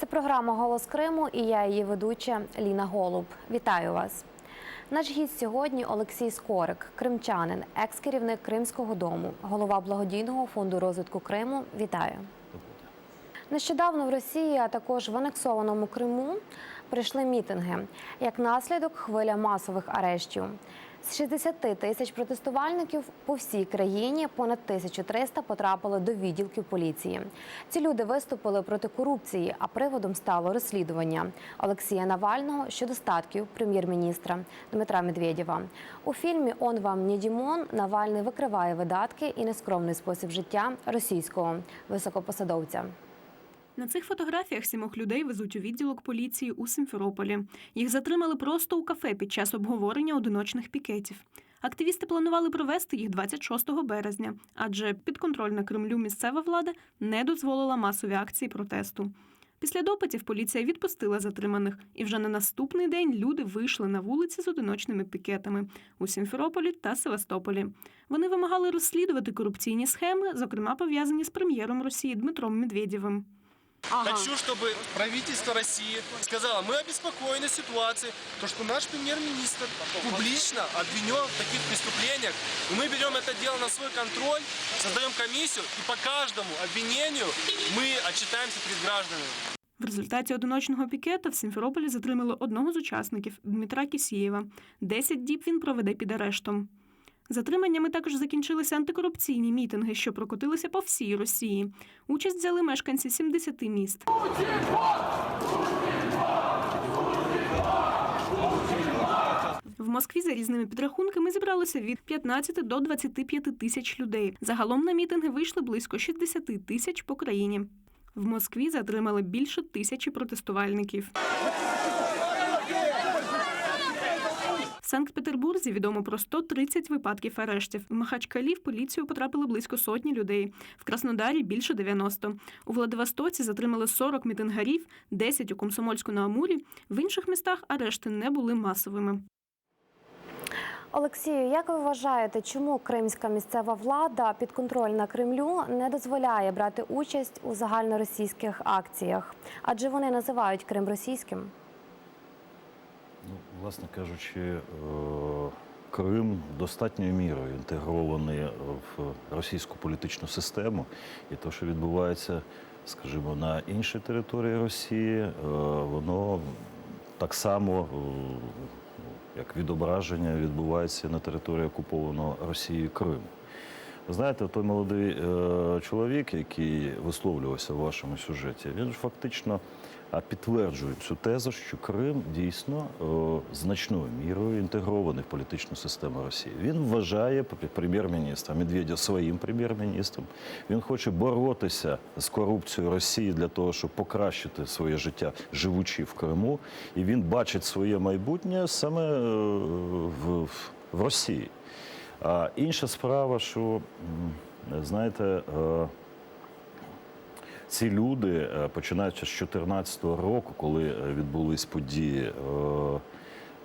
Це програма Голос Криму і я її ведуча Ліна Голуб. Вітаю вас. Наш гість сьогодні Олексій Скорик, кримчанин, екс-керівник Кримського дому, голова благодійного фонду розвитку Криму. Вітаю. Нещодавно в Росії, а також в анексованому Криму, прийшли мітинги. Як наслідок хвиля масових арештів. З 60 тисяч протестувальників по всій країні понад 1300 потрапили до відділків поліції. Ці люди виступили проти корупції, а приводом стало розслідування Олексія Навального щодо статків прем'єр-міністра Дмитра Медведєва. У фільмі Он вам не Дімон Навальний викриває видатки і нескромний спосіб життя російського високопосадовця. На цих фотографіях сімох людей везуть у відділок поліції у Симферополі. Їх затримали просто у кафе під час обговорення одиночних пікетів. Активісти планували провести їх 26 березня, адже підконтрольна Кремлю місцева влада не дозволила масові акції протесту. Після допитів поліція відпустила затриманих, і вже на наступний день люди вийшли на вулиці з одиночними пікетами у Сімферополі та Севастополі. Вони вимагали розслідувати корупційні схеми, зокрема пов'язані з прем'єром Росії Дмитром Медведєвим. Хочу, чтобы правительство России сказало, мы обеспокоены ситуацией, то, что наш премьер-министр публично обвинен в таких преступлениях. И мы берем это дело на свой контроль, создаем комиссию, и по каждому обвинению мы отчитаемся перед гражданами. В результаті одиночного пікета в Сімферополі затримали одного з учасників Дмитра Кісєєва. Десять діб він проведе під арештом. Затриманнями також закінчилися антикорупційні мітинги, що прокотилися по всій Росії. Участь взяли мешканці 70 міст. В Москві за різними підрахунками зібралося від 15 до 25 тисяч людей. Загалом на мітинги вийшли близько 60 тисяч по країні. В Москві затримали більше тисячі протестувальників. Санкт-Петербурзі відомо про 130 випадків арештів. В Махачкалі в поліцію потрапили близько сотні людей. В Краснодарі більше 90. У Владивостоці затримали 40 мітингарів, 10 у Комсомольську на Амурі. В інших містах арешти не були масовими. Олексію, як ви вважаєте, чому кримська місцева влада підконтрольна Кремлю не дозволяє брати участь у загальноросійських акціях? Адже вони називають Крим російським. Ну, власне кажучи, е, Крим достатньою мірою інтегрований в російську політичну систему, і те, що відбувається, скажімо, на іншій території Росії, е, воно так само, е, як відображення, відбувається на території окупованого Росією Криму. Ви знаєте, той молодий чоловік, який висловлювався в вашому сюжеті, він ж фактично а, підтверджує цю тезу, що Крим дійсно е, значною мірою інтегрований в політичну систему Росії. Він вважає прем'єр-міністра Медведя своїм прем'єр-міністром. Він хоче боротися з корупцією Росії для того, щоб покращити своє життя, живучи в Криму. І він бачить своє майбутнє саме е, в, в- в Росії. А інша справа, що знаєте, е, ці люди, е, починаючи з 2014 року, коли е, відбулись події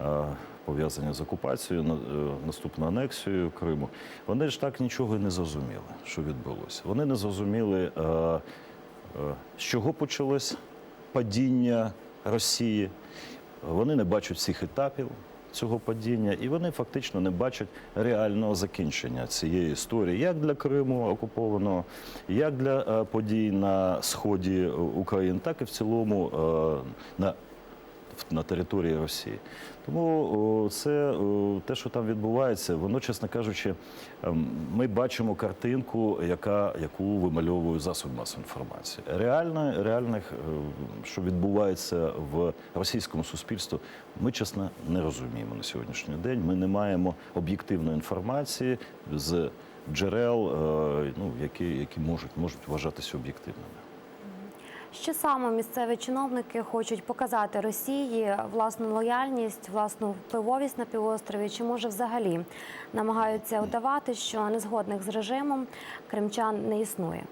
е, пов'язані з окупацією, на- наступною анексією Криму, вони ж так нічого не зрозуміли, що відбулося. Вони не зрозуміли, з чого почалось падіння Росії. Вони не бачать всіх етапів цього падіння, і вони фактично не бачать реального закінчення цієї історії, як для Криму окупованого, як для е, подій на сході України, так і в цілому е, на на території Росії. Тому це те, що там відбувається, воно, чесно кажучи, ем, ми бачимо картинку, яка, яку вимальовує засоб масової інформації. Реально, реальних, е, що відбувається в російському суспільстві, ми чесно не розуміємо на сьогоднішній день. Ми не маємо об'єктивної інформації з джерел, е, ну, які, які можуть, можуть вважатися об'єктивними. Що саме місцеві чиновники хочуть показати Росії власну лояльність, власну впливовість на півострові? Чи може взагалі намагаються удавати, що незгодних з режимом кримчан не існує?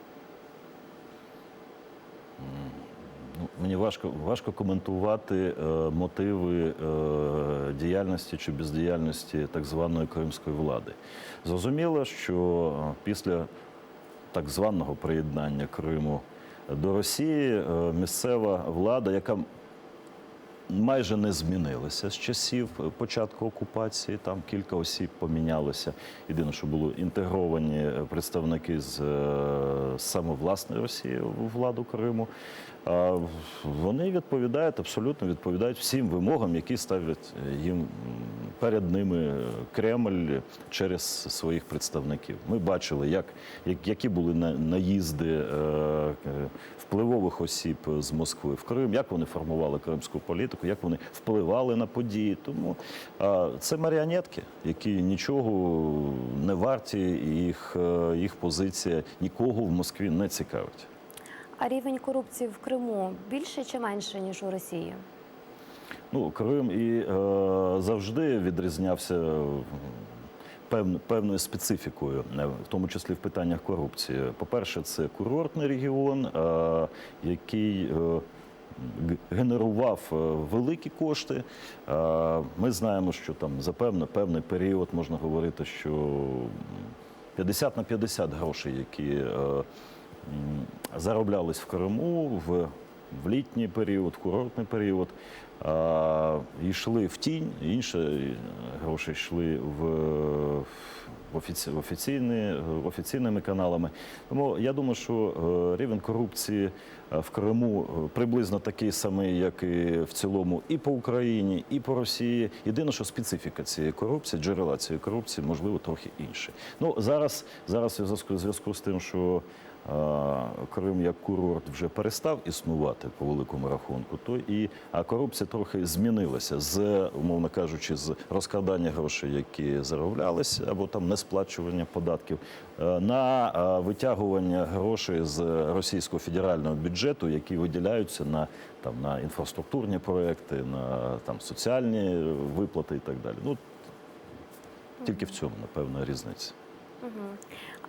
Ну, мені важко, важко коментувати е, мотиви е, діяльності чи бездіяльності так званої кримської влади. Зрозуміло, що після так званого приєднання Криму до Росії е, місцева влада, яка майже не змінилася з часів початку окупації. Там кілька осіб помінялося. Єдине, що були інтегровані представники з е, саме власної Росії у владу Криму. Вони відповідають абсолютно відповідають всім вимогам, які ставлять їм перед ними Кремль через своїх представників. Ми бачили, як, як які були на- наїзди е, е, впливових осіб з Москви в Крим, як вони формували кримську політику, як вони впливали на події. Тому це маріонетки, які нічого не варті, їх, е, їх позиція нікого в Москві не цікавить. А рівень корупції в Криму більше чи менше ніж у Росії? Ну, Крим і е, завжди відрізнявся е, певною специфікою, е, в тому числі в питаннях корупції. По-перше, це курортний регіон, е, який е, генерував е, великі кошти. Ми знаємо, що там за певний, певний період можна говорити, що 50 на 50 грошей, які зароблялись в Криму в, в літній період, в курортний період, а, йшли в тінь, інші гроші йшли в, в, офіці, в офіційні, офіційними каналами. Тому я думаю, що е, рівень корупції е, в Криму е, приблизно такий самий, як і в цілому, і по Україні, і по Росії. Єдине, що специфіка цієї корупції, джерела цієї корупції, можливо, трохи інші. Ну зараз, зараз в зв'язку з тим, що Крим як курорт вже перестав існувати по великому рахунку, то і а корупція трохи змінилася з, умовно кажучи, з розкрадання грошей, які зароблялися, або там несплачування податків, е, на витягування грошей з російського федерального бюджету, які виділяються на там на інфраструктурні проекти, на там соціальні виплати і так далі. Ну тільки в цьому напевно різниця.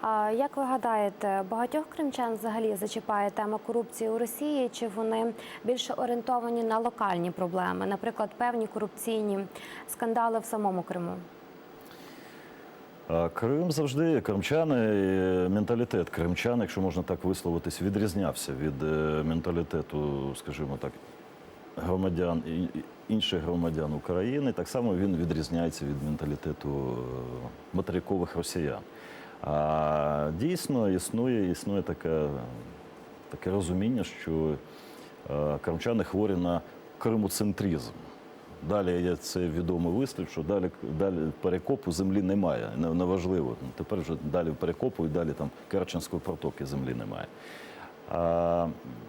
А як ви гадаєте, багатьох кримчан взагалі зачіпає тема корупції у Росії? Чи вони більше орієнтовані на локальні проблеми, наприклад, певні корупційні скандали в самому Криму? Крим завжди кримчани, е, менталітет кримчан, якщо можна так висловитись, відрізнявся від е, менталітету, скажімо так, громадян інших громадян України. Так само він відрізняється від менталітету е, материкових росіян. А дійсно існує, існує таке, таке розуміння, що е, кримчани хворі на кримоцентризм. Далі є це відомий вислів, що далі, далі перекопу землі немає. Неважливо. Тепер вже далі перекопу і далі там Керченської протоки землі немає.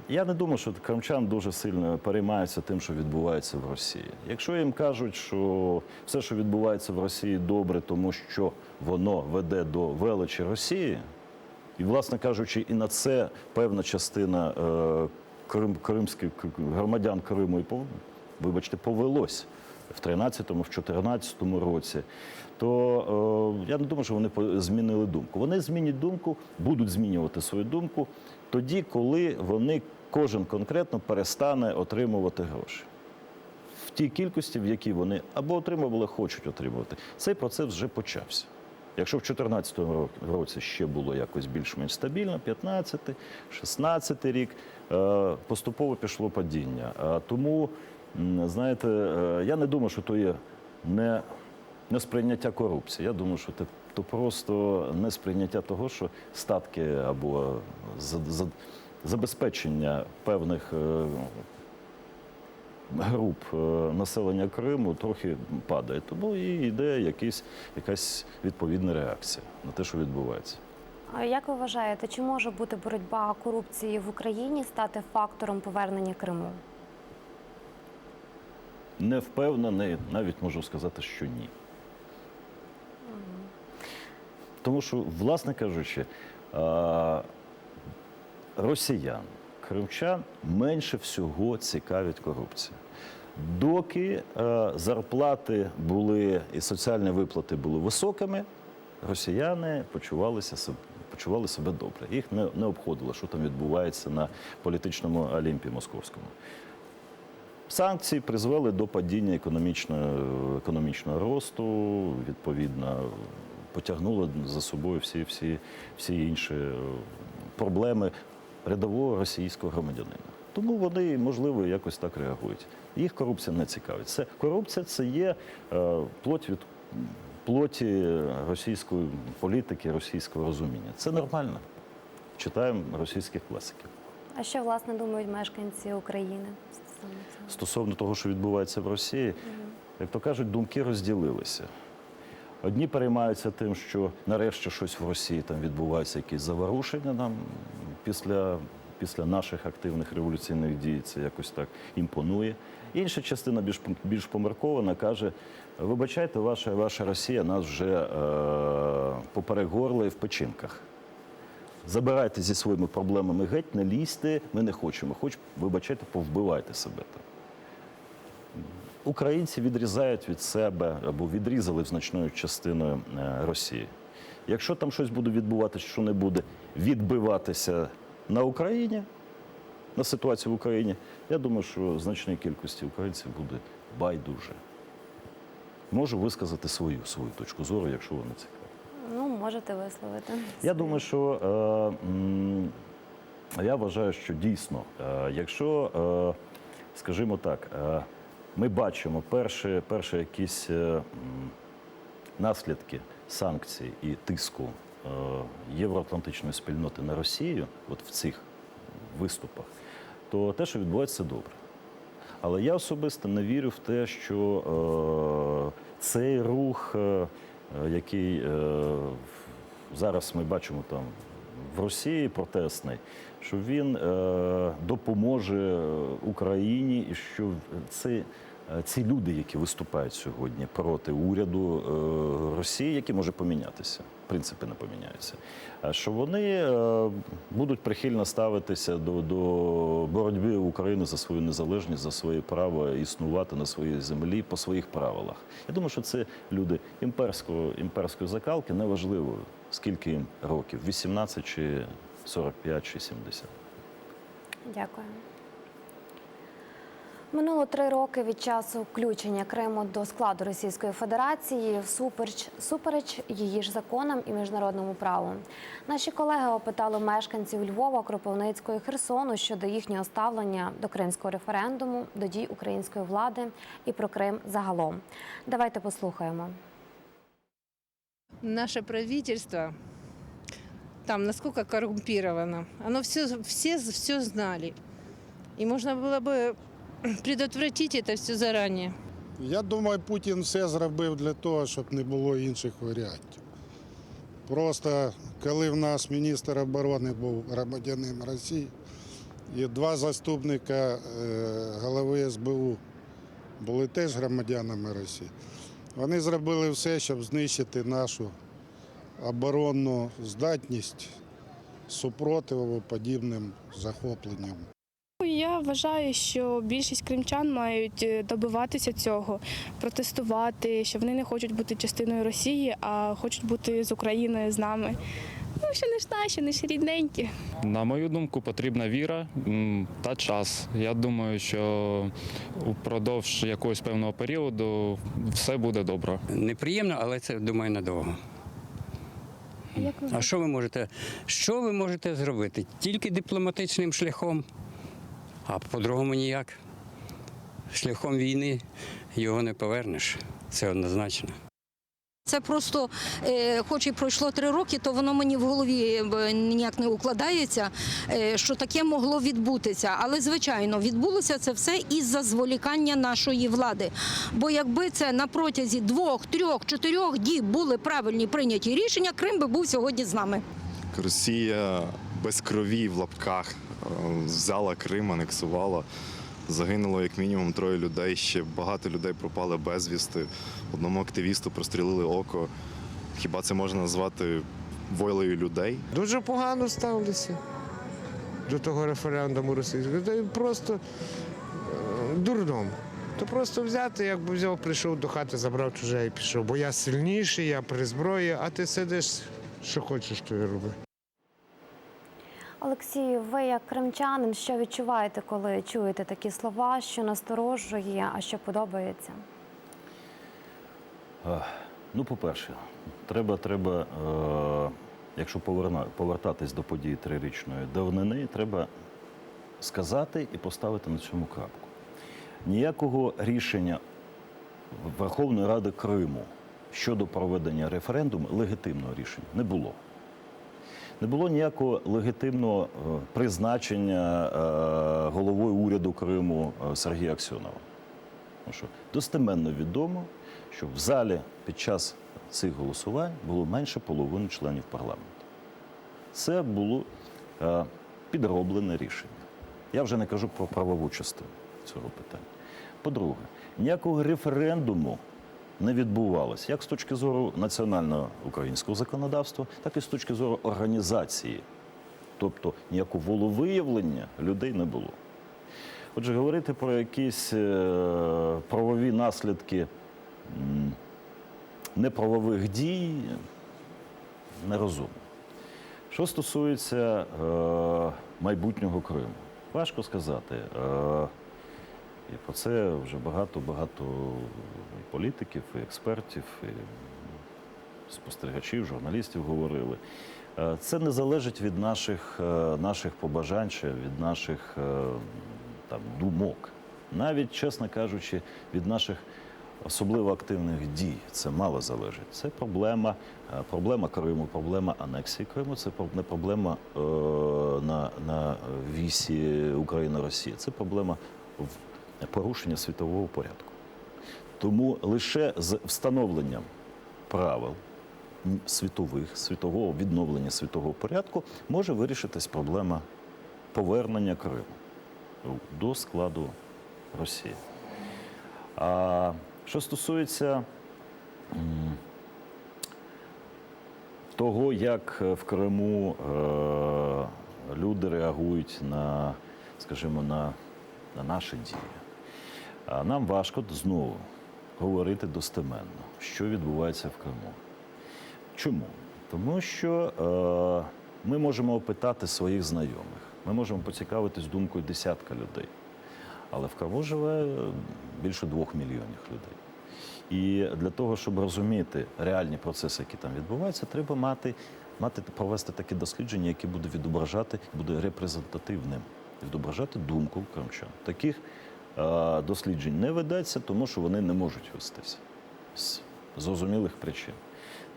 Я не думаю, що кримчан дуже сильно переймаються тим, що відбувається в Росії. Якщо їм кажуть, що все, що відбувається в Росії, добре, тому що воно веде до величі Росії, і, власне кажучи, і на це певна частина е, крим, кримських громадян Криму і вибачте, повелось в 13-му, в 14-му році, то е, я не думаю, що вони змінили думку. Вони змінять думку, будуть змінювати свою думку тоді, коли вони кожен конкретно перестане отримувати гроші. В тій кількості, в якій вони або отримували, хочуть отримувати. Цей процес вже почався. Якщо в 2014 році ще було якось більш-менш стабільно, 15, 16 рік е, поступово пішло падіння. А Тому, знаєте, е, я не думаю, що то є не, не сприйняття корупції. Я думаю, що це то просто не сприйняття того, що статки або за- за- забезпечення певних е, груп е, населення Криму трохи падає. Тому і йде якийсь, якась відповідна реакція на те, що відбувається. А як ви вважаєте, чи може бути боротьба корупції в Україні стати фактором повернення Криму? Не впевнений, навіть можу сказати, що ні. Тому що, власне кажучи, росіян, кримчан менше всього цікавить корупція. Доки е, зарплати були і соціальні виплати були високими, росіяни почувалися почували себе добре. Їх не, не обходило, що там відбувається на політичному олімпі московському. Санкції призвели до падіння економічного, економічного росту, відповідно, потягнули за собою всі, всі, всі інші е, проблеми рядового російського громадянина. Тому вони, можливо, якось так реагують. Їх корупція не цікавить. Це корупція це є е, плоть від плоті російської політики, російського розуміння. Це нормально. Читаємо російських класиків. А що власне думають мешканці України стосовно цього? Стосовно того, що відбувається в Росії, як то кажуть, думки розділилися. Одні переймаються тим, що нарешті щось в Росії там відбувається, якісь заворушення нам після, після наших активних революційних дій це якось так імпонує. Інша частина більш, більш поміркована каже: вибачайте, ваша, ваша Росія нас вже е, поперегорла і в печінках. Забирайте зі своїми проблемами геть, не лізьте, ми не хочемо. Хоч, вибачайте, повбивайте себе там. Українці відрізають від себе або відрізали значною частиною е, Росії. Якщо там щось буде відбуватися, що не буде відбиватися на Україні, на ситуацію в Україні, я думаю, що значній кількості українців буде байдуже. Можу висказати свою свою точку зору, якщо вона цікава. Ну, можете висловити. Я думаю, що е, я вважаю, що дійсно, е, якщо, е, скажімо так, е, ми бачимо перші, перші якісь е, наслідки санкцій і тиску е, євроатлантичної спільноти на Росію, от в цих виступах, то те, що відбувається, добре. Але я особисто не вірю в те, що е, цей рух, який зараз ми бачимо там в Росії протестний, що він допоможе Україні і що це. Е, Ці люди, які виступають сьогодні проти уряду е, Росії, які може помінятися, принципи не поміняються, що вони е, будуть прихильно ставитися до, до боротьби України за свою незалежність, за своє право існувати на своїй землі по своїх правилах. Я думаю, що це люди імперського, імперської закалки, неважливо, скільки їм років 18 чи 45 чи 70. Дякую. Минуло три роки від часу включення Криму до складу Російської Федерації всупереч супереч її ж законам і міжнародному праву. Наші колеги опитали мешканців Львова, Кропивницького і Херсону щодо їхнього ставлення до кримського референдуму, до дій української влади і про Крим загалом. Давайте послухаємо. наше правительство там насколько коррумпировано, оно все, все, все знали. И можно было бы предотвратить это все заранее. Я думаю, Путін все зробив для того, щоб не було інших варіантів. Просто коли в нас міністр оборони був громадянин Росії, і два заступника е, голови СБУ були теж громадянами Росії, вони зробили все, щоб знищити нашу оборонну здатність супротиву подібним захопленням. Вважаю, що більшість кримчан мають е, добиватися цього, протестувати, що вони не хочуть бути частиною Росії, а хочуть бути з Україною з нами. Ну, що не ж наші, не ж рідненькі. На мою думку, потрібна віра та час. Я думаю, що упродовж якогось певного періоду все буде добре. Неприємно, але це думаю надовго. А що ви можете? Що ви можете зробити? Тільки дипломатичним шляхом, а по-другому ніяк. Шляхом війни його не повернеш. Це однозначно. Це просто, е, хоч і пройшло три роки, то воно мені в голові е, ніяк не укладається, е, що таке могло відбутися. Але звичайно, відбулося це все із-за зволікання нашої влади. Бо якби це на протязі двох, трьох, чотирьох діб були правильні прийняті рішення, Крим би був сьогодні з нами. Росія без крові в лапках взяла Крим, анексувала. Загинуло як мінімум троє людей. Ще багато людей пропали безвісти. Одному активісту прострілили око. Хіба це можна назвати войлею людей? Дуже погано ставлюся до того референдуму російського. Це просто е, дурдом. То просто взяти, якби взяв, прийшов до хати, забрав чуже і пішов. Бо я сильніший, я при зброї, а ти сидиш, що хочеш, то і роби. Олексію, ви як кримчанин, що відчуваєте, коли чуєте такі слова, що насторожує, а що подобається? Ну, по-перше, треба, треба е, якщо повертатись до подій трирічної давнини, треба сказати і поставити на цьому крапку. Ніякого рішення Верховної Ради Криму щодо проведення референдуму легітимного рішення не було. Не було ніякого легітимного е, призначення е, головою уряду Криму е, Сергія Аксьонова. Тому що достеменно відомо, що в залі під час цих голосувань було менше половини членів парламенту. Це було підроблене рішення. Я вже не кажу про правову частину цього питання. По-друге, ніякого референдуму не відбувалося як з точки зору національного українського законодавства, так і з точки зору організації. Тобто ніякого волевиявлення людей не було. Отже, говорити про якісь е, правові наслідки неправових дій нерозумно. Що стосується е, майбутнього Криму, важко сказати. І про це вже багато-багато політиків, і експертів, і спостерігачів, журналістів говорили. Е, Це не залежить від наших, е, наших побажань чи від наших е, там, думок. Навіть, чесно кажучи, від наших особливо активних дій це мало залежить. Це проблема, проблема Криму, проблема анексії Криму, це не проблема на, на вісі Україна-Росія, це проблема в порушення світового порядку. Тому лише з встановленням правил світових, світового відновлення світового порядку може вирішитись проблема повернення Криму до складу Росії. А що стосується того, як в Криму е, люди реагують на, скажімо, на, на наші дії, нам важко знову говорити достеменно, що відбувається в Криму. Чому? Тому що е, ми можемо опитати своїх знайомих, ми можемо поцікавитись думкою десятка людей. Але в Криму живе більше двох мільйонів людей. І для того, щоб розуміти реальні процеси, які там відбуваються, треба мати, мати провести таке дослідження, яке буде відображати, буде репрезентативним, відображати думку кримчан. Таких досліджень не ведеться, тому що вони не можуть вестися з зрозумілих причин.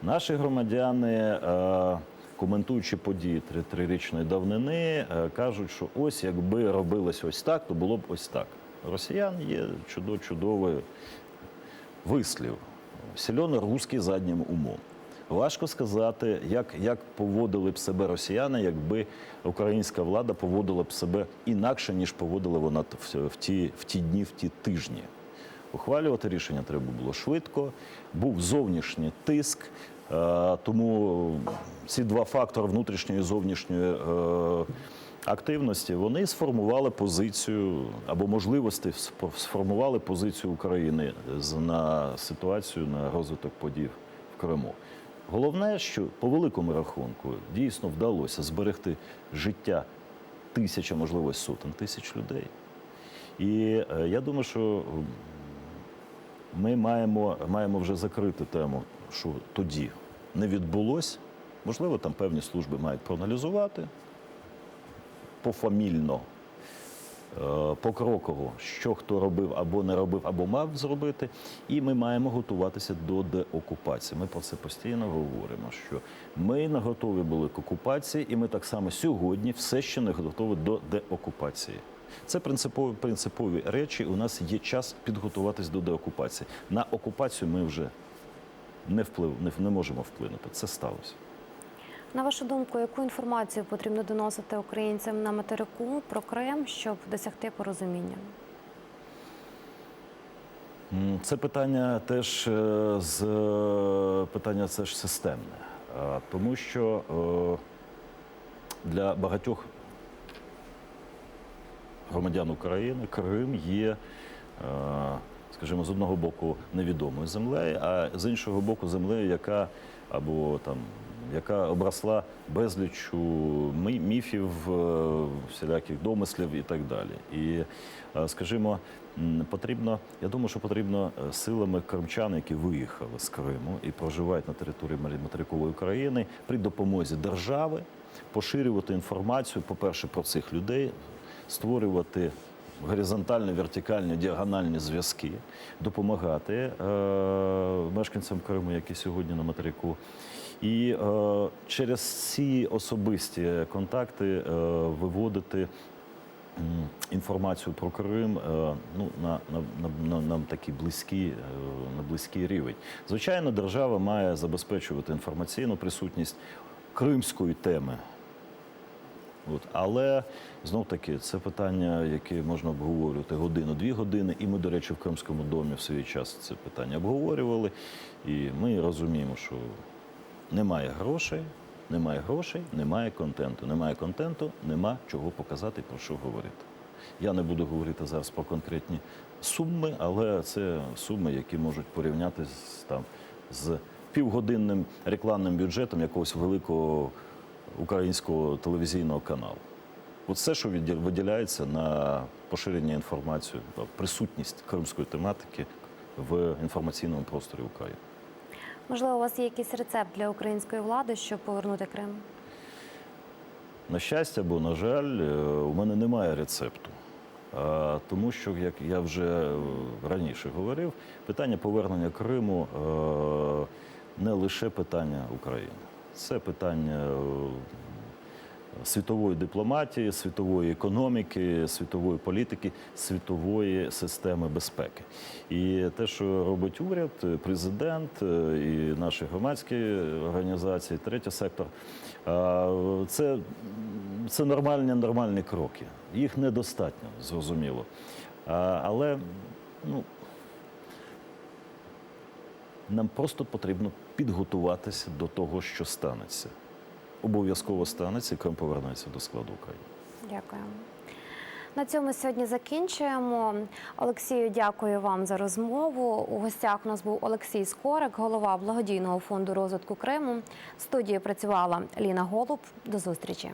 Наші громадяни, е, коментуючи події три- трирічної давнини, е, кажуть, що ось якби робилось ось так, то було б ось так. Росіян є чудо чудовий вислів. Сільони русський заднім умом. Важко сказати, як, як поводили б себе росіяни, якби українська влада поводила б себе інакше, ніж поводила вона в, ті, в ті дні, в ті тижні. Ухвалювати рішення треба було швидко, був зовнішній тиск, е, тому ці два фактори внутрішньої і зовнішньої е, активності вони сформували позицію або можливості сформували позицію України на ситуацію на розвиток подій в Криму. Головне, що по великому рахунку дійсно вдалося зберегти життя тисяч, а можливо сотень тисяч людей. І е, я думаю, що ми маємо, маємо вже закрити тему, що тоді не відбулось. Можливо, там певні служби мають проаналізувати пофамільно, покроково, що хто робив або не робив, або мав зробити. І ми маємо готуватися до деокупації. Ми про це постійно говоримо, що ми не готові були к окупації, і ми так само сьогодні все ще не готові до деокупації. Це принципові, принципові речі. У нас є час підготуватись до деокупації. На окупацію ми вже не вплив, не, не можемо вплинути. Це сталося. На вашу думку, яку інформацію потрібно доносити українцям на материку про Крим, щоб досягти порозуміння? Це питання теж е, з е, питання це ж системне, Е, тому що для багатьох громадян України Крим є, скажімо, з одного боку невідомою землею, а з іншого боку землею, яка або там яка обросла безліччю мі- міфів, е, всіляких домислів і так далі. І, е, скажімо, потрібно, я думаю, що потрібно е, силами кримчан, які виїхали з Криму і проживають на території материкової України, при допомозі держави поширювати інформацію, по-перше, про цих людей, створювати горизонтальні, вертикальні, діагональні зв'язки, допомагати е, мешканцям Криму, які сьогодні на материку. І е, через ці особисті контакти е, виводити інформацію про Крим е, ну, на, на, на, на, на такий близький, е, на близький рівень. Звичайно, держава має забезпечувати інформаційну присутність кримської теми. От. Але знов таки це питання, яке можна обговорювати годину-дві години. І ми, до речі, в Кримському домі в свій час це питання обговорювали. І ми розуміємо, що немає грошей, немає грошей, немає контенту. Немає контенту, нема чого показати, про що говорити. Я не буду говорити зараз про конкретні суми, але це суми, які можуть порівняти з, там, з півгодинним рекламним бюджетом якогось великого українського телевізійного каналу. Все, що виділяється на поширення інформації, присутність кримської тематики в інформаційному просторі України. Можливо, у вас є якийсь рецепт для української влади, щоб повернути Крим? На щастя, бо, на жаль, е, у мене немає рецепту. Тому що, як я вже е, раніше говорив, питання повернення Криму е, не лише питання України. Це питання світової дипломатії, світової економіки, світової політики, світової системи безпеки. І те, що робить уряд, президент е, і наші громадські організації, третій сектор, е, це, це нормальні, нормальні кроки. Їх недостатньо, зрозуміло. Але ну, нам просто потрібно підготуватися до того, що станеться. Обов'язково станеться, Крим повернеться до складу України. Дякую. На цьому сьогодні закінчуємо. Олексію, дякую вам за розмову. У гостях у нас був Олексій Скорик, голова благодійного фонду розвитку Криму. В студії працювала Ліна Голуб. До зустрічі.